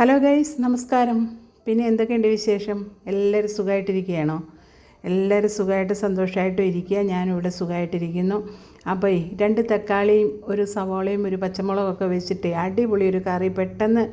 Hello guys നമസ്കാരം. പിന്നെ എന്തൊക്കെയുണ്ട് വിശേഷം? എല്ലാവരും സുഖമായിട്ടിരിക്കുകയാണോ എല്ലാവരും സുഖമായിട്ട് സന്തോഷമായിട്ടും ഇരിക്കുക. ഞാനിവിടെ സുഖമായിട്ടിരിക്കുന്നു. അപ്പോൾ രണ്ട് തക്കാളിയും ഒരു സവോളയും ഒരു പച്ചമുളകൊക്കെ വെച്ചിട്ട് അടിപൊളി ഒരു കറി പെട്ടെന്ന്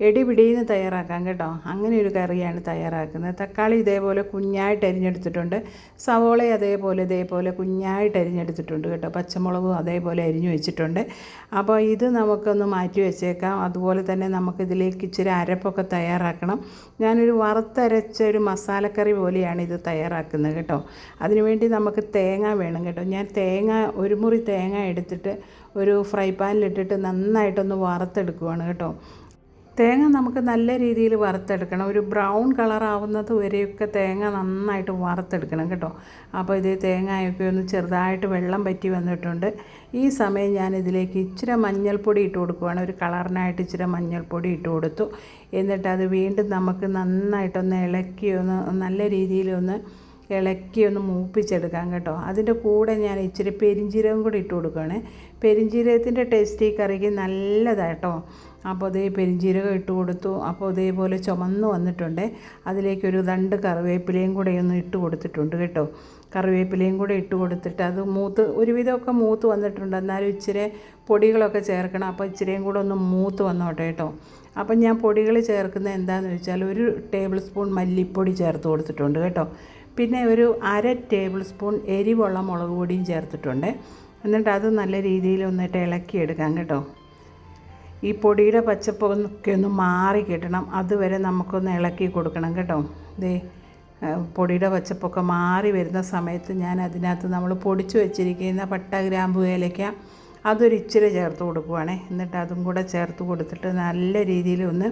എടിപിടിന്ന് തയ്യാറാക്കാം കേട്ടോ. അങ്ങനെ ഒരു കറിയാണ് തയ്യാറാക്കുന്നത്. തക്കാളി ഇതേപോലെ കുഞ്ഞായിട്ട് അരിഞ്ഞെടുത്തിട്ടുണ്ട്. സവോള അതേപോലെ ഇതേപോലെ കുഞ്ഞായിട്ട് അരിഞ്ഞെടുത്തിട്ടുണ്ട് കേട്ടോ. പച്ചമുളകും അതേപോലെ അരിഞ്ഞു വെച്ചിട്ടുണ്ട്. അപ്പോൾ ഇത് നമുക്കൊന്ന് മാറ്റി വെച്ചേക്കാം. അതുപോലെ തന്നെ നമുക്കിതിലേക്ക് ഇച്ചിരി അരപ്പൊക്കെ തയ്യാറാക്കണം. ഞാനൊരു വറുത്തരച്ച ഒരു മസാലക്കറി പോലെയാണ് ഇത് തയ്യാറാക്കുന്നത് കേട്ടോ. അതിനുവേണ്ടി നമുക്ക് തേങ്ങ വേണം കേട്ടോ. ഞാൻ തേങ്ങ ഒരു മുറി തേങ്ങ എടുത്തിട്ട് ഒരു ഫ്രൈ പാനിലിട്ടിട്ട് നന്നായിട്ടൊന്ന് വറുത്തെടുക്കുവാണ് കേട്ടോ. തേങ്ങ നമുക്ക് നല്ല രീതിയിൽ വറുത്തെടുക്കണം. ഒരു ബ്രൗൺ കളർ ആവുന്നത് വരെയൊക്കെ തേങ്ങ നന്നായിട്ട് വറുത്തെടുക്കണം കേട്ടോ. അപ്പോൾ ഇത് തേങ്ങയൊക്കെ ഒന്ന് ചെറുതായിട്ട് വെള്ളം പറ്റി വന്നിട്ടുണ്ട്. ഈ സമയം ഞാൻ ഇതിലേക്ക് ഇച്ചിരി മഞ്ഞൾപ്പൊടി ഇട്ട് കൊടുക്കുവാണ്. ഒരു കളറിനായിട്ട് ഇച്ചിരി മഞ്ഞൾപ്പൊടി ഇട്ട് കൊടുത്തു. എന്നിട്ട് അത് വീണ്ടും നമുക്ക് നന്നായിട്ടൊന്ന് ഇളക്കി ഒന്ന് നല്ല രീതിയിലൊന്ന് ഇളക്കി ഒന്ന് മൂപ്പിച്ചെടുക്കാം കേട്ടോ. അതിന്റെ കൂടെ ഞാൻ ഇച്ചിരി പെരിഞ്ചീരകം കൂടി ഇട്ട് കൊടുക്കുകയാണ്. പെരിഞ്ചീരകത്തിന്റെ ടേസ്റ്റ് ഈ കറിക്ക് നല്ലതാട്ടോ അപ്പോൾ അതേ പെരിഞ്ചീരകം ഇട്ട് കൊടുത്തു. അപ്പോൾ ഇതേപോലെ ചുമന്ന് വന്നിട്ടുണ്ട്. അതിലേക്കൊരു രണ്ട് കറിവേപ്പിലയും കൂടെ ഒന്ന് ഇട്ട് കൊടുത്തിട്ടുണ്ട് കേട്ടോ. കറിവേപ്പിലയും കൂടെ ഇട്ട് കൊടുത്തിട്ട് അത് മൂത്ത് ഒരുവിധമൊക്കെ മൂത്ത് വന്നിട്ടുണ്ട്. എന്നാലും ഇച്ചിരി പൊടികളൊക്കെ ചേർക്കണം. അപ്പോൾ ഇച്ചിരിയും കൂടെ ഒന്ന് മൂത്ത് വന്നോട്ടെ കേട്ടോ. അപ്പം ഞാൻ പൊടികൾ ചേർക്കുന്നത് എന്താണെന്ന് വെച്ചാൽ ഒരു ടേബിൾ സ്പൂൺ മല്ലിപ്പൊടി ചേർത്ത് കൊടുത്തിട്ടുണ്ട് കേട്ടോ. പിന്നെ ഒരു അര ടേബിൾ സ്പൂൺ എരിവുള്ള മുളക് പൊടിയും ചേർത്തിട്ടുണ്ട്. എന്നിട്ട് അത് നല്ല രീതിയിൽ ഒന്നിട്ട് ഇളക്കിയെടുക്കാം കേട്ടോ. ഈ പൊടിയുടെ പച്ചപ്പൊക്കെ ഒന്ന് മാറി കിട്ടണം. അതുവരെ നമുക്കൊന്ന് ഇളക്കി കൊടുക്കണം കേട്ടോ. ദേ പൊടിയുടെ പച്ചപ്പൊക്കെ മാറി വരുന്ന സമയത്ത് ഞാൻ അതിനകത്ത് നമ്മൾ പൊടിച്ചു വെച്ചിരിക്കുന്ന പട്ട ഗ്രാമ്പു ഏലയ്ക്ക അതൊരിച്ചിരി ചേർത്ത് കൊടുക്കുവാണേ. എന്നിട്ട് അതും കൂടെ ചേർത്ത് കൊടുത്തിട്ട് നല്ല രീതിയിൽ ഒന്ന്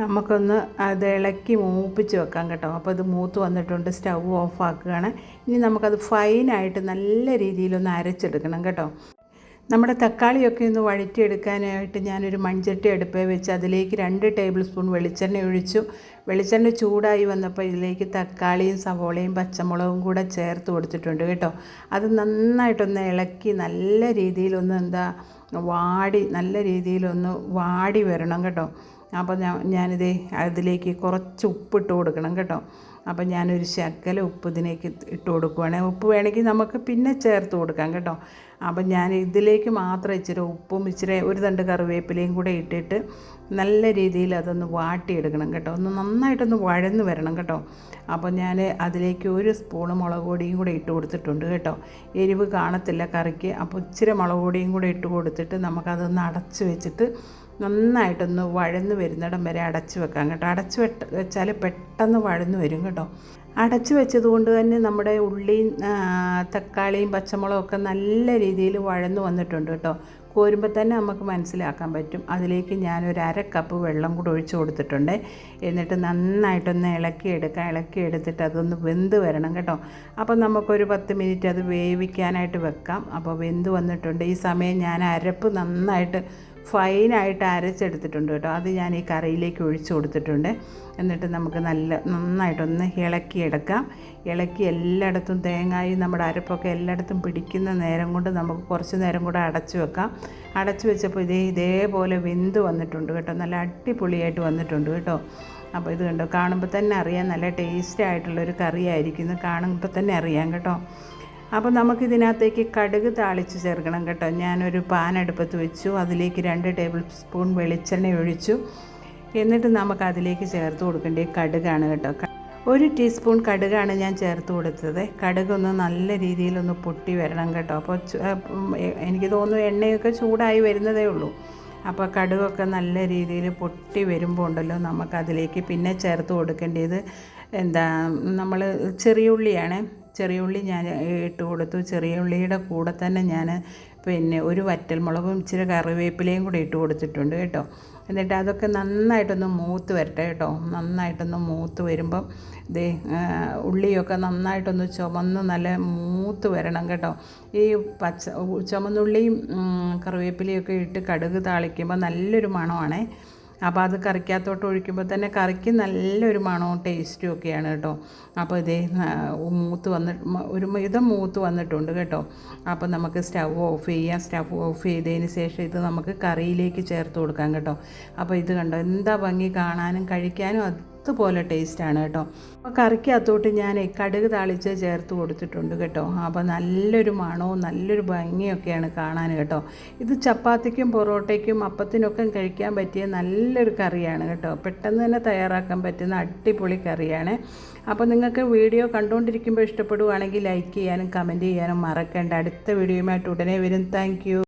നമുക്കൊന്ന് അത് ഇളക്കി മൂപ്പിച്ച് വെക്കാം കേട്ടോ. അപ്പോൾ അത് മൂത്ത് വന്നിട്ടുണ്ട് സ്റ്റൗ ഓഫ് ആക്കുകയാണ്. ഇനി നമുക്കത് ഫൈനായിട്ട് നല്ല രീതിയിലൊന്ന് അരച്ചെടുക്കണം കേട്ടോ. നമ്മുടെ തക്കാളിയൊക്കെ ഒന്ന് വഴറ്റിയെടുക്കാനായിട്ട് ഞാനൊരു മൺചട്ടി അടുപ്പേ വെച്ച് അതിലേക്ക് രണ്ട് ടേബിൾ സ്പൂൺ വെളിച്ചെണ്ണ ഒഴിച്ചു. വെളിച്ചെണ്ണ ചൂടായി വന്നപ്പോൾ ഇതിലേക്ക് തക്കാളിയും സവോളയും പച്ചമുളകും കൂടെ ചേർത്ത് കൊടുത്തിട്ടുണ്ട് കേട്ടോ. അത് നന്നായിട്ടൊന്ന് ഇളക്കി നല്ല രീതിയിലൊന്ന് എന്താ വാടി നല്ല രീതിയിലൊന്ന് വാടി വരണം കേട്ടോ. അപ്പോൾ ഞാൻ ഞാനിത് അതിലേക്ക് കുറച്ച് ഉപ്പിട്ട് കൊടുക്കണം കേട്ടോ. അപ്പോൾ ഞാനൊരു ശക്കല ഉപ്പ് ഇതിലേക്ക് ഇട്ട് കൊടുക്കുവാണ്. ഉപ്പ് വേണമെങ്കിൽ നമുക്ക് പിന്നെ ചേർത്ത് കൊടുക്കാം കേട്ടോ. അപ്പം ഞാൻ ഇതിലേക്ക് മാത്രം ഇച്ചിരി ഉപ്പും ഇച്ചിരി ഒരു തണ്ട് കറിവേപ്പിലയും കൂടെ ഇട്ടിട്ട് നല്ല രീതിയിൽ അതൊന്ന് വാട്ടിയെടുക്കണം കേട്ടോ. ഒന്ന് നന്നായിട്ടൊന്ന് വഴന്ന് വരണം കേട്ടോ. അപ്പോൾ ഞാൻ അതിലേക്ക് ഒരു സ്പൂണ് മുളക് പൊടിയും കൂടെ ഇട്ട് കൊടുത്തിട്ടുണ്ട് കേട്ടോ. എരിവ് കാണത്തില്ല കറിക്ക്. അപ്പോൾ ഇച്ചിരി മുളക് പൊടിയും കൂടെ ഇട്ട് കൊടുത്തിട്ട് നമുക്കതൊന്ന് അടച്ച് വെച്ചിട്ട് നന്നായിട്ടൊന്ന് വഴന്ന് വരുന്നിടം വരെ അടച്ചു വെക്കാം കേട്ടോ. അടച്ചു വെട്ട വെച്ചാൽ പെട്ടെന്ന് വഴന്ന് വരും കേട്ടോ. അടച്ചു വെച്ചതുകൊണ്ട് തന്നെ നമ്മുടെ ഉള്ളിയും തക്കാളിയും പച്ചമുളകും ഒക്കെ നല്ല രീതിയിൽ വഴന്ന് വന്നിട്ടുണ്ട് കേട്ടോ. കോരുമ്പോൾ തന്നെ നമുക്ക് മനസ്സിലാക്കാൻ പറ്റും. അതിലേക്ക് ഞാനൊരു അര കപ്പ് വെള്ളം കൂടെ ഒഴിച്ചു കൊടുത്തിട്ടുണ്ട്. എന്നിട്ട് നന്നായിട്ടൊന്ന് ഇളക്കി എടുക്കാം. ഇളക്കി എടുത്തിട്ട് അതൊന്ന് വെന്ത് വരണം കേട്ടോ. അപ്പോൾ നമുക്കൊരു പത്ത് മിനിറ്റ് അത് വേവിക്കാനായിട്ട് വെക്കാം. അപ്പോൾ വെന്ത് വന്നിട്ടുണ്ട്. ഈ സമയം ഞാൻ അരപ്പ് നന്നായിട്ട് ഫൈനായിട്ട് അരച്ചെടുത്തിട്ടുണ്ട് കേട്ടോ. അത് ഞാൻ ഈ കറിയിലേക്ക് ഒഴിച്ച് കൊടുത്തിട്ടുണ്ട്. എന്നിട്ട് നമുക്ക് നല്ല നന്നായിട്ടൊന്ന് ഇളക്കിയെടുക്കാം. ഇളക്കി എല്ലായിടത്തും തേങ്ങായും നമ്മുടെ അരപ്പൊക്കെ എല്ലായിടത്തും പിടിക്കുന്ന നേരം കൊണ്ട് നമുക്ക് കുറച്ച് നേരം കൂടെ അടച്ചു വെക്കാം. അടച്ചു വെച്ചപ്പോൾ ഇതേ ഇതേപോലെ വെന്ത് വന്നിട്ടുണ്ട് കേട്ടോ. നല്ല അടിപൊളിയായിട്ട് വന്നിട്ടുണ്ട് കേട്ടോ. അപ്പോൾ ഇത് കണ്ടോ? കാണുമ്പോൾ തന്നെ അറിയാം. നല്ല ടേസ്റ്റ് ആയിട്ടുള്ളൊരു കറിയായിരിക്കുന്നു. കാണുമ്പോൾ തന്നെ അറിയാം കേട്ടോ. അപ്പോൾ നമുക്കിതിനകത്തേക്ക് കടുക് താളിച്ച് ചേർക്കണം കേട്ടോ. ഞാനൊരു പാൻ അടുപ്പത്ത് വെച്ചു. അതിലേക്ക് രണ്ട് ടേബിൾ സ്പൂൺ വെളിച്ചെണ്ണ ഒഴിച്ചു. എന്നിട്ട് നമുക്ക് അതിലേക്ക് ചേർത്ത് കൊടുക്കേണ്ടത് കടുകാണ് കേട്ടോ. ഒരു ടീസ്പൂൺ കടുകാണ് ഞാൻ ചേർത്ത് കൊടുത്തത്. കടുകൊന്ന് നല്ല രീതിയിലൊന്ന് പൊട്ടി വരണം കേട്ടോ. അപ്പോൾ എനിക്ക് തോന്നുന്നു എണ്ണയൊക്കെ ചൂടായി വരുന്നതേ ഉള്ളൂ. അപ്പോൾ കടുകൊക്കെ നല്ല രീതിയിൽ പൊട്ടി വരുമ്പോൾ ഉണ്ടല്ലോ നമുക്കതിലേക്ക് പിന്നെ ചേർത്ത് കൊടുക്കേണ്ടത് എന്താ നമ്മൾ ചെറിയ ഉള്ളിയാണ്. ചെറിയ ഉള്ളി ഞാൻ ഇട്ട് കൊടുത്തു. ചെറിയ ഉള്ളിയുടെ കൂടെ തന്നെ ഞാൻ പിന്നെ ഒരു വറ്റൽമുളകും ഇച്ചിരി കറിവേപ്പിലയും കൂടി ഇട്ട് കൊടുത്തിട്ടുണ്ട് കേട്ടോ. എന്നിട്ട് അതൊക്കെ നന്നായിട്ടൊന്ന് മൂത്ത് വരട്ടെ കേട്ടോ. നന്നായിട്ടൊന്ന് മൂത്ത് വരുമ്പം ദേ ഉള്ളിയൊക്കെ നന്നായിട്ടൊന്ന് ചുമന്ന് നല്ല മൂത്ത് വരണം കേട്ടോ. ഈ പച്ച ചുമന്നുള്ളിയും കറിവേപ്പിലയൊക്കെ ഇട്ട് കടുക് താളിക്കുമ്പോൾ നല്ലൊരു മണമാണേ. അപ്പോൾ അത് കറിക്കകത്തോട്ട് ഒഴിക്കുമ്പോൾ തന്നെ കറിക്ക് നല്ലൊരു മണവും ടേസ്റ്റും ഒക്കെയാണ് കേട്ടോ. അപ്പോൾ ഇതേ മൂത്ത് വന്നിട്ട് ഒരു വിധം മൂത്ത് വന്നിട്ടുണ്ട് കേട്ടോ. അപ്പോൾ നമുക്ക് സ്റ്റവ് ഓഫ് ചെയ്യാം. സ്റ്റവ് ഓഫ് ചെയ്തതിന് ശേഷം ഇത് നമുക്ക് കറിയിലേക്ക് ചേർത്ത് കൊടുക്കാം കേട്ടോ. അപ്പോൾ ഇത് കണ്ടോ എന്താ ഭംഗി കാണാനും കഴിക്കാനും അതുപോലെ ടേസ്റ്റാണ് കേട്ടോ. അപ്പോൾ കറിക്കകത്തോട്ട് ഞാൻ കടുക് താളിച്ച് ചേർത്ത് കൊടുത്തിട്ടുണ്ട് കേട്ടോ. അപ്പോൾ നല്ലൊരു മണവും നല്ലൊരു ഭംഗിയൊക്കെയാണ് കാണാൻ കേട്ടോ. ഇത് ചപ്പാത്തിക്കും പൊറോട്ടയ്ക്കും അപ്പത്തിനൊക്കെ കഴിക്കാൻ പറ്റിയ നല്ലൊരു കറിയാണ് കേട്ടോ. പെട്ടെന്ന് തന്നെ തയ്യാറാക്കാൻ പറ്റുന്ന അടിപൊളി കറിയാണ്. അപ്പോൾ നിങ്ങൾക്ക് വീഡിയോ കണ്ടുകൊണ്ടിരിക്കുമ്പോൾ ഇഷ്ടപ്പെടുവാണെങ്കിൽ ലൈക്ക് ചെയ്യാനും കമന്റ് ചെയ്യാനും മറക്കേണ്ട. അടുത്ത വീഡിയോയുമായിട്ട് ഉടനെ വരും. താങ്ക്